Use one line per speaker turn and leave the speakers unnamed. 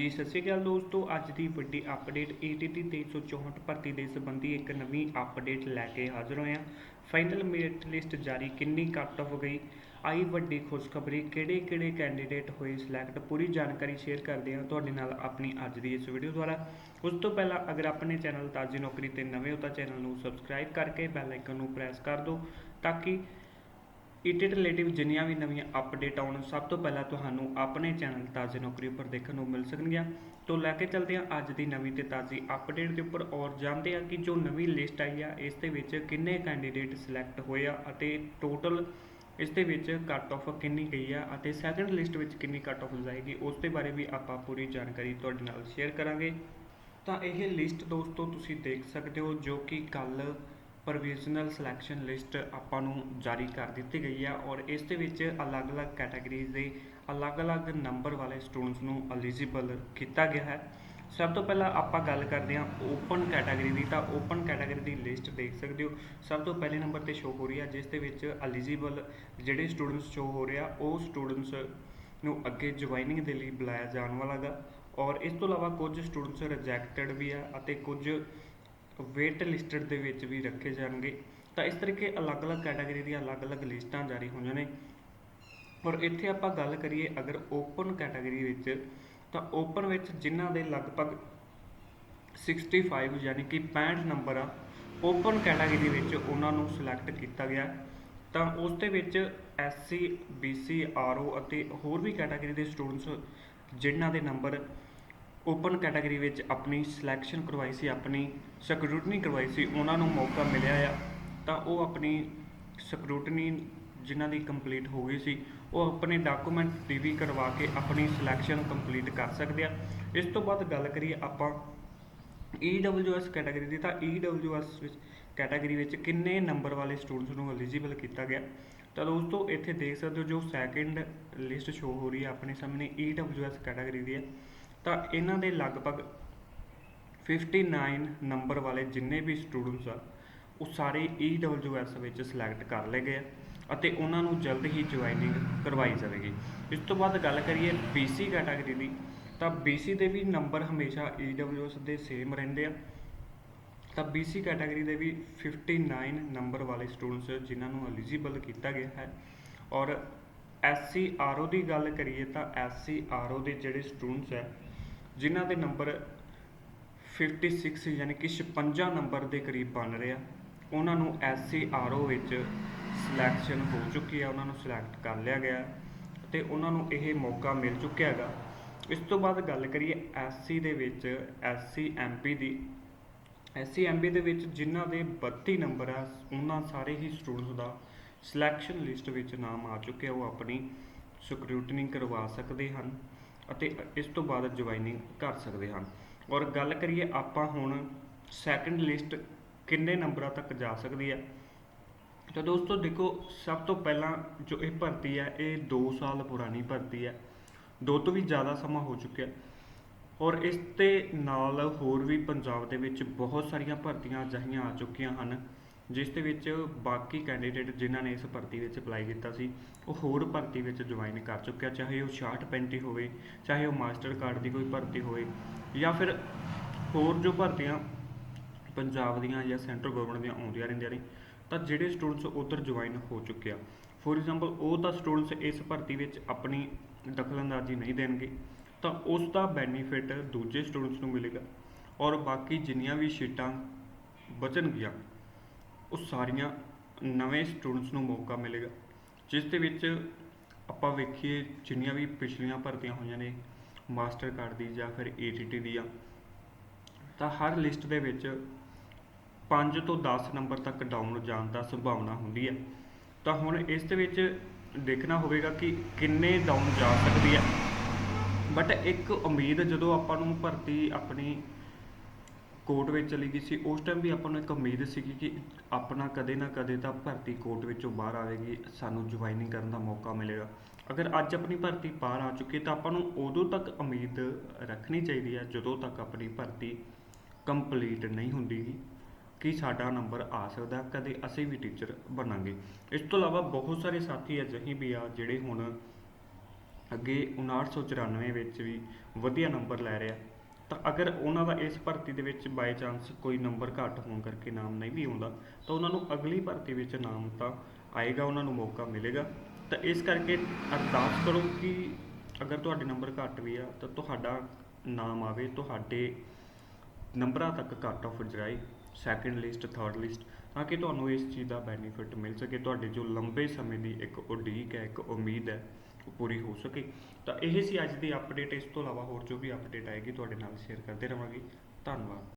ਹਾਂਜੀ, ਸਤਿ ਸ਼੍ਰੀ ਅਕਾਲ ਦੋਸਤੋ। ਅੱਜ ਦੀ ਵੱਡੀ ਅਪਡੇਟ ATT 364 ਭਰਤੀ ਦੇ ਸੰਬੰਧੀ ਇੱਕ ਨਵੀਂ ਅਪਡੇਟ ਲੈ ਕੇ ਹਾਜ਼ਰ ਹੋਏ ਹਾਂ। ਫਾਈਨਲ ਮੇਰਿਟ ਲਿਸਟ ਜਾਰੀ ਕਿੰਨੀ ਕੱਟ ਹੋ ਗਈ? ਆਈ ਵੱਡੀ ਖੁਸ਼ਖਬਰੀ ਕਿਹੜੇ ਕਿਹੜੇ ਕੈਂਡੀਡੇਟ ਹੋਏ ਸਿਲੈਕਟ ਪੂਰੀ ਜਾਣਕਾਰੀ ਸ਼ੇਅਰ ਕਰਦੇ ਹਾਂ ਤੁਹਾਡੇ ਨਾਲ ਆਪਣੀ ਅੱਜ ਦੀ ਇਸ ਵੀਡੀਓ ਦੁਆਰਾ। ਉਸ ਤੋਂ ਪਹਿਲਾਂ ਅਗਰ ਆਪਣੇ ਚੈਨਲ ਤਾਜੀ ਨੌਕਰੀ ਤੇ ਨਵੇਂ ਹੋ ਤਾਂ ਚੈਨਲ ਨੂੰ ਸਬਸਕ੍ਰਾਈਬ ਕਰਕੇ ਬੈਲ ਆਈਕਨ ਨੂੰ ਪ੍ਰੈਸ ਕਰ ਦਿਓ, ਤਾਂ ਕਿ ਇਟ ਰਿਲੇਟਿਵ ਜਿੰਨੀਆਂ ਵੀ ਨਵੀਆਂ ਅਪਡੇਟ ਆਉਣ, ਸਭ ਤੋਂ ਪਹਿਲਾਂ ਤੁਹਾਨੂੰ ਆਪਣੇ ਚੈਨਲ ਤਾਜ਼ੇ ਨੌਕਰੀ ਉੱਪਰ ਦੇਖਣ ਨੂੰ ਮਿਲ ਸਕਣਗੀਆਂ। ਤੋਂ ਲੈ ਕੇ ਚੱਲਦੇ ਹਾਂ ਅੱਜ ਦੀ ਨਵੀਂ ਤੇ ਤਾਜ਼ੀ ਅਪਡੇਟ ਦੇ ਉੱਪਰ ਔਰ ਜਾਣਦੇ ਹਾਂ ਕਿ ਜੋ ਨਵੀਂ ਲਿਸਟ ਆਈ ਆ, ਇਸ ਦੇ ਵਿੱਚ ਕਿੰਨੇ ਕੈਂਡੀਡੇਟ ਸਿਲੈਕਟ ਹੋਏ ਆ ਅਤੇ ਟੋਟਲ ਇਸ ਦੇ ਵਿੱਚ ਕੱਟ ਆਫ ਕਿੰਨੀ ਗਈ ਆ ਅਤੇ ਸੈਕੰਡ ਲਿਸਟ ਵਿੱਚ ਕਿੰਨੀ ਕੱਟ ਆਫ ਜਾਏਗੀ, ਉਸ ਦੇ ਬਾਰੇ ਵੀ ਆਪਾਂ ਪੂਰੀ ਜਾਣਕਾਰੀ ਤੁਹਾਡੇ ਨਾਲ ਸ਼ੇਅਰ ਕਰਾਂਗੇ। ਤਾਂ ਇਹ ਲਿਸਟ ਦੋਸਤੋ ਤੁਸੀਂ ਦੇਖ ਸਕਦੇ ਹੋ ਜੋ ਕਿ ਕੱਲ ਪ੍ਰੋਵੀਜ਼ਨਲ ਸਿਲੈਕਸ਼ਨ ਲਿਸਟ ਆਪਾਂ ਨੂੰ ਜਾਰੀ ਕਰ ਦਿੱਤੀ ਗਈ ਆ ਔਰ ਇਸ ਦੇ ਵਿੱਚ ਅਲੱਗ-ਅਲੱਗ ਕੈਟਾਗਰੀਜ਼ ਦੇ ਅਲੱਗ-ਅਲੱਗ ਨੰਬਰ ਵਾਲੇ ਸਟੂਡੈਂਟਸ ਨੂੰ ਐਲੀਜੀਬਲ ਕੀਤਾ ਗਿਆ ਹੈ। ਸਭ ਤੋਂ ਪਹਿਲਾਂ ਆਪਾਂ ਗੱਲ ਕਰਦੇ ਹਾਂ ਓਪਨ ਕੈਟਾਗਰੀ ਦੀ, ਤਾਂ ਓਪਨ ਕੈਟਾਗਰੀ ਦੀ ਲਿਸਟ ਦੇਖ ਸਕਦੇ ਹੋ। ਸਭ ਤੋਂ ਪਹਿਲੇ ਨੰਬਰ ਤੇ ਸ਼ੋ ਹੋ ਰਹੀ ਹੈ ਜਿਸ ਦੇ ਵਿੱਚ ਐਲੀਜੀਬਲ ਜਿਹੜੇ ਸਟੂਡੈਂਟਸ ਸ਼ੋ ਹੋ ਰਿਹਾ, ਉਹ ਸਟੂਡੈਂਟਸ ਨੂੰ ਅੱਗੇ ਜੁਆਇਨਿੰਗ ਦੇ ਲਈ ਬੁਲਾਇਆ ਜਾਣ ਵਾਲਾ ਗਾ। ਔਰ ਇਸ ਤੋਂ ਇਲਾਵਾ ਕੁਝ ਸਟੂਡੈਂਟਸ ਰਿਜੈਕਟਡ ਵੀ ਆ ਅਤੇ ਕੁਝ ਵੇਟ ਲਿਸਟਡ ਦੇ ਵਿੱਚ ਵੀ ਰੱਖੇ ਜਾਣਗੇ। ਤਾਂ ਇਸ ਤਰੀਕੇ ਅਲੱਗ-ਅਲੱਗ ਕੈਟਾਗਰੀ ਦੀਆਂ ਅਲੱਗ-ਅਲੱਗ ਲਿਸਟਾਂ ਜਾਰੀ ਹੋਈਆਂ ਨੇ। ਔਰ ਇੱਥੇ ਆਪਾਂ ਗੱਲ ਕਰੀਏ ਅਗਰ ਓਪਨ ਕੈਟਾਗਰੀ ਵਿੱਚ, ਤਾਂ ਓਪਨ ਵਿੱਚ ਜਿਨ੍ਹਾਂ ਦੇ ਲਗਭਗ 65 ਯਾਨੀ ਕਿ 65 ਨੰਬਰ ਆ ਓਪਨ ਕੈਟਾਗਰੀ ਵਿੱਚ ਉਹਨਾਂ ਨੂੰ ਸਿਲੈਕਟ ਕੀਤਾ ਗਿਆ। ਤਾਂ ਉਸ ਦੇ ਵਿੱਚ ਐਸਸੀ ਬੀਸੀ ਆਰਓ ਅਤੇ ਹੋਰ ਵੀ ਕੈਟਾਗਰੀ ਦੇ ਸਟੂਡੈਂਟਸ ਜਿਨ੍ਹਾਂ ਦੇ ਨੰਬਰ ਓਪਨ ਕੈਟਾਗਰੀ ਵਿੱਚ ਆਪਣੀ ਸਿਲੈਕਸ਼ਨ ਕਰਵਾਈ ਸੀ, ਆਪਣੀ ਸਕਰੂਟਨੀ ਕਰਵਾਈ ਸੀ, ਉਹਨਾਂ ਨੂੰ ਮੌਕਾ ਮਿਲਿਆ ਆ। ਤਾਂ ਉਹ ਆਪਣੀ ਸਕਰੂਟਨੀ ਜਿਨ੍ਹਾਂ ਦੀ ਕੰਪਲੀਟ ਹੋ ਗਈ ਸੀ, ਉਹ ਆਪਣੇ ਡਾਕੂਮੈਂਟ ਰਿਵੀ ਕਰਵਾ ਕੇ ਆਪਣੀ ਸਿਲੈਕਸ਼ਨ ਕੰਪਲੀਟ ਕਰ ਸਕਦੇ ਆ। ਇਸ ਤੋਂ ਬਾਅਦ ਗੱਲ ਕਰੀਏ ਆਪਾਂ EWS ਕੈਟਾਗਰੀ ਦੀ, ਤਾਂ EWS ਵਿੱਚ ਕੈਟਾਗਰੀ ਵਿੱਚ ਕਿੰਨੇ ਨੰਬਰ ਵਾਲੇ ਸਟੂਡੈਂਟਸ ਨੂੰ ਐਲੀਜੀਬਲ ਕੀਤਾ ਗਿਆ? ਤਾਂ ਦੋਸਤੋ, ਇੱਥੇ ਦੇਖ ਸਕਦੇ ਹੋ ਜੋ ਸੈਕਿੰਡ ਲਿਸਟ ਸ਼ੋ ਹੋ ਰਹੀ ਹੈ ਆਪਣੇ ਸਾਹਮਣੇ EWS ਕੈਟਾਗਰੀ ਦੀ ਹੈ ਤਾਂ ਇਹਨਾਂ ਦੇ ਲਗਭਗ 59 ਨੰਬਰ ਵਾਲੇ ਜਿੰਨੇ ਵੀ ਸਟੂਡੈਂਟਸ ਆ, ਉਹ ਸਾਰੇ EWS ਵਿੱਚ ਸਿਲੈਕਟ ਕਰ ਲਏ ਗਏ ਆ ਅਤੇ ਉਹਨਾਂ ਨੂੰ ਜਲਦ ਹੀ ਜੁਆਇਨਿੰਗ ਕਰਵਾਈ ਜਾਵੇਗੀ। ਇਸ ਤੋਂ ਬਾਅਦ ਗੱਲ ਕਰੀਏ BC ਕੈਟਾਗਰੀ ਦੀ, ਤਾਂ BC ਦੇ ਵੀ ਨੰਬਰ ਹਮੇਸ਼ਾ EWS ਦੇ ਸੇਮ ਰਹਿੰਦੇ ਆ। ਤਾਂ BC ਕੈਟਾਗਰੀ ਦੇ ਵੀ 59 ਨੰਬਰ ਵਾਲੇ ਸਟੂਡੈਂਟਸ ਜਿਨ੍ਹਾਂ ਨੂੰ ਐਲੀਜੀਬਲ ਕੀਤਾ ਗਿਆ ਹੈ। ਔਰ SC RO ਦੀ ਗੱਲ ਕਰੀਏ ਤਾਂ SC RO ਦੇ ਜਿਹੜੇ ਸਟੂਡੈਂਟਸ ਹੈ ਜਿਨ੍ਹਾਂ ਦੇ ਨੰਬਰ 56 ਯਾਨੀ ਕਿ 56 ਨੰਬਰ ਦੇ ਕਰੀਬ ਬਣ ਰਹੇ ਆ, ਉਹਨਾਂ ਨੂੰ SC RO ਵਿੱਚ ਸਿਲੈਕਸ਼ਨ ਹੋ ਚੁੱਕੀ ਹੈ ਉਹਨਾਂ ਨੂੰ ਸਿਲੈਕਟ ਕਰ ਲਿਆ ਗਿਆ ਤੇ ਉਹਨਾਂ ਨੂੰ ਇਹ ਮੌਕਾ ਮਿਲ ਚੁੱਕਿਆ ਹੈਗਾ। ਇਸ ਤੋਂ ਬਾਅਦ ਗੱਲ ਕਰੀਏ SC ਦੇ ਵਿੱਚ SC MP ਦੀ। SC MP ਦੇ ਵਿੱਚ ਜਿਨ੍ਹਾਂ ਦੇ 32 ਨੰਬਰ ਆ, ਉਹਨਾਂ ਸਾਰੇ ਹੀ ਸਟੂਡੈਂਟਸ ਦਾ ਸਿਲੈਕਸ਼ਨ ਲਿਸਟ ਵਿੱਚ ਨਾਮ ਆ ਚੁੱਕਿਆ, ਉਹ ਆਪਣੀ ਸਕਰੂਟਨੀ ਕਰਵਾ ਸਕਦੇ ਹਨ। ਅਤੇ ਇਸ ਤੋਂ ਬਾਅਦ ਜੁਆਇਨਿੰਗ ਕਰ ਸਕਦੇ ਹਨ। ਔਰ ਗੱਲ ਕਰੀਏ ਆਪਾਂ ਹੁਣ ਸੈਕੰਡ ਲਿਸਟ ਕਿੰਨੇ ਨੰਬਰਾਂ ਤੱਕ ਜਾ ਸਕਦੀ ਹੈ? ਤਾਂ ਦੋਸਤੋ ਦੇਖੋ, ਸਭ ਤੋਂ ਪਹਿਲਾਂ ਜੋ ਇਹ ਭਰਤੀ ਹੈ, ਇਹ 2 ਸਾਲ ਪੁਰਾਣੀ ਭਰਤੀ ਹੈ। ਦੋ ਤੋਂ ਵੀ ਜ਼ਿਆਦਾ ਸਮਾਂ ਹੋ ਚੁੱਕਿਆ। ਔਰ ਇਸ ਤੇ ਨਾਲ ਹੋਰ ਵੀ ਪੰਜਾਬ ਦੇ ਵਿੱਚ ਬਹੁਤ ਸਾਰੀਆਂ ਭਰਤੀਆਂ ਅਜਿਹੀਆਂ ਆ ਚੁੱਕੀਆਂ ਹਨ। ਜਿਸ ਦੇ ਵਿੱਚ ਬਾਕੀ ਕੈਂਡੀਡੇਟ ਜਿਨ੍ਹਾਂ ਨੇ ਇਸ ਭਰਤੀ ਵਿੱਚ ਅਪਲਾਈ ਕੀਤਾ ਸੀ, ਉਹ ਹੋਰ ਭਰਤੀ ਵਿੱਚ ਜੁਆਇਨ ਕਰ ਚੁੱਕਿਆ, ਚਾਹੇ ਉਹ 65 ਹੋਵੇ, ਚਾਹੇ ਉਹ ਮਾਸਟਰ ਕਾਰਡ ਦੀ ਕੋਈ ਭਰਤੀ ਹੋਵੇ, ਜਾਂ ਫਿਰ ਹੋਰ ਜੋ ਭਰਤੀਆਂ ਪੰਜਾਬ ਦੀਆਂ ਜਾਂ ਸੈਂਟਰ ਗਵਰਨਮੈਂਟ ਦੀਆਂ ਆਉਂਦੀਆਂ ਰਹਿੰਦੀਆਂ ਨੇ, ਤਾਂ ਜਿਹੜੇ ਸਟੂਡੈਂਟਸ ਉਧਰ ਜੁਆਇਨ ਹੋ ਚੁੱਕੇ ਆ। ਫੋਰ ਐਗਜ਼ਾਮਪਲ ਉਹ ਤਾਂ ਸਟੂਡੈਂਟਸ ਇਸ ਭਰਤੀ ਵਿੱਚ ਆਪਣੀ ਦਖਲਅੰਦਾਜ਼ੀ ਨਹੀਂ ਦੇਣਗੇ, ਤਾਂ ਉਸ ਦਾ ਬੈਨੀਫਿਟ ਦੂਜੇ ਸਟੂਡੈਂਟਸ ਨੂੰ ਮਿਲੇਗਾ ਔਰ ਬਾਕੀ ਜਿੰਨੀਆਂ ਵੀ ਸ਼ੀਟਾਂ ਬਚਣਗੀਆਂ ਉਹ ਸਾਰੀਆਂ ਨਵੇਂ ਸਟੂਡੈਂਟਸ ਨੂੰ ਮੌਕਾ ਮਿਲੇਗਾ, ਜਿਸ ਦੇ ਵਿੱਚ ਆਪਾਂ ਵੇਖੀਏ ਜਿੰਨੀਆਂ ਵੀ ਪਿਛਲੀਆਂ ਭਰਤੀਆਂ ਹੋਈਆਂ ਨੇ ਮਾਸਟਰ ਕਾਰਡ ਦੀ ਜਾਂ ਫਿਰ ATT ਦੀਆਂ ਤਾਂ ਹਰ ਲਿਸਟ ਦੇ ਵਿੱਚ 5 ਤੋਂ 10 ਨੰਬਰ ਤੱਕ ਡਾਊਨ ਜਾਣ ਦਾ ਸੰਭਾਵਨਾ ਹੁੰਦੀ ਹੈ। ਤਾਂ ਹੁਣ ਇਸ ਦੇ ਵਿੱਚ ਦੇਖਣਾ ਹੋਵੇਗਾ ਕਿ ਕਿੰਨੇ ਡਾਊਨ ਜਾ ਸਕਦੀ ਹੈ। ਬਟ ਇੱਕ ਉਮੀਦ ਜਦੋਂ ਆਪਾਂ ਨੂੰ ਭਰਤੀ ਆਪਣੀ ਕੋਰਟ ਵਿੱਚ ਚਲੀ ਗਈ ਸੀ। ਉਸ ਟਾਈਮ ਵੀ ਆਪਾਂ ਨੂੰ ਇੱਕ ਉਮੀਦ ਸੀਗੀ ਕਿ ਆਪਣਾ ਕਦੇ ਨਾ ਕਦੇ ਤਾਂ ਭਰਤੀ ਕੋਰਟ ਵਿੱਚੋਂ ਬਾਹਰ ਆਵੇਗੀ। ਸਾਨੂੰ ਜੁਆਇਨਿੰਗ ਕਰਨ ਦਾ ਮੌਕਾ ਮਿਲੇਗਾ। ਅਗਰ ਅੱਜ ਆਪਣੀ ਭਰਤੀ ਬਾਹਰ ਆ ਚੁੱਕੀ ਤਾਂ ਆਪਾਂ ਨੂੰ ਉਦੋਂ ਤੱਕ ਉਮੀਦ ਰੱਖਣੀ ਚਾਹੀਦੀ ਹੈ ਜਦੋਂ ਤੱਕ ਆਪਣੀ ਭਰਤੀ ਕੰਪਲੀਟ ਨਹੀਂ ਹੁੰਦੀ ਕਿ ਸਾਡਾ ਨੰਬਰ ਆ ਸਕਦਾ ਕਦੇ ਅਸੀਂ ਵੀ ਟੀਚਰ ਬਣਾਂਗੇ। ਇਸ ਤੋਂ ਇਲਾਵਾ ਬਹੁਤ ਸਾਰੇ ਸਾਥੀ ਅਜਿਹੇ ਵੀ ਆ ਜਿਹੜੇ ਹੁਣ ਅੱਗੇ 5994 ਵਿੱਚ ਵੀ ਵਧੀਆ ਨੰਬਰ ਲੈ ਰਿਹਾ ਤਾਂ ਅਗਰ ਉਹਨਾਂ ਦਾ ਇਸ ਭਰਤੀ ਦੇ ਵਿੱਚ ਬਾਈ ਚਾਂਸ ਕੋਈ ਨੰਬਰ ਘੱਟ ਹੋਣ ਕਰਕੇ ਨਾਮ ਨਹੀਂ ਵੀ ਆਉਂਦਾ, ਤਾਂ ਉਹਨਾਂ ਨੂੰ ਅਗਲੀ ਭਰਤੀ ਵਿੱਚ ਨਾਮ ਤਾਂ ਆਏਗਾ, ਉਹਨਾਂ ਨੂੰ ਮੌਕਾ ਮਿਲੇਗਾ। ਤਾਂ ਇਸ ਕਰਕੇ ਅਰਦਾਸ ਕਰੋ ਕਿ ਅਗਰ ਤੁਹਾਡੇ ਨੰਬਰ ਘੱਟ ਵੀ ਆ, ਤਾਂ ਤੁਹਾਡਾ ਨਾਮ ਆਵੇ, ਤੁਹਾਡੇ ਨੰਬਰਾਂ ਤੱਕ ਘੱਟ ਆਫ ਜਾਏ ਸੈਕੰਡ ਲਿਸਟ ਥਰਡ ਲਿਸਟ ਤਾਂ ਕਿ ਤੁਹਾਨੂੰ ਇਸ ਚੀਜ਼ ਦਾ ਬੈਨੀਫਿਟ ਮਿਲ ਸਕੇ, ਤੁਹਾਡੇ ਜੋ ਲੰਬੇ ਸਮੇਂ ਦੀ ਇੱਕ ਉਡੀਕ ਹੈ, ਇੱਕ ਉਮੀਦ ਹੈ, ਉਹ ਪੂਰੀ ਹੋ ਸਕੇ। ਤਾਂ ਇਹ ਸੀ ਅੱਜ ਦੀ ਅਪਡੇਟ ਇਸ ਤੋਂ ਇਲਾਵਾ ਹੋਰ ਜੋ ਵੀ ਅਪਡੇਟ ਆਏਗੀ, ਤੁਹਾਡੇ ਨਾਲ ਸ਼ੇਅਰ ਕਰਦੇ ਰਵਾਂਗੇ। ਧੰਨਵਾਦ।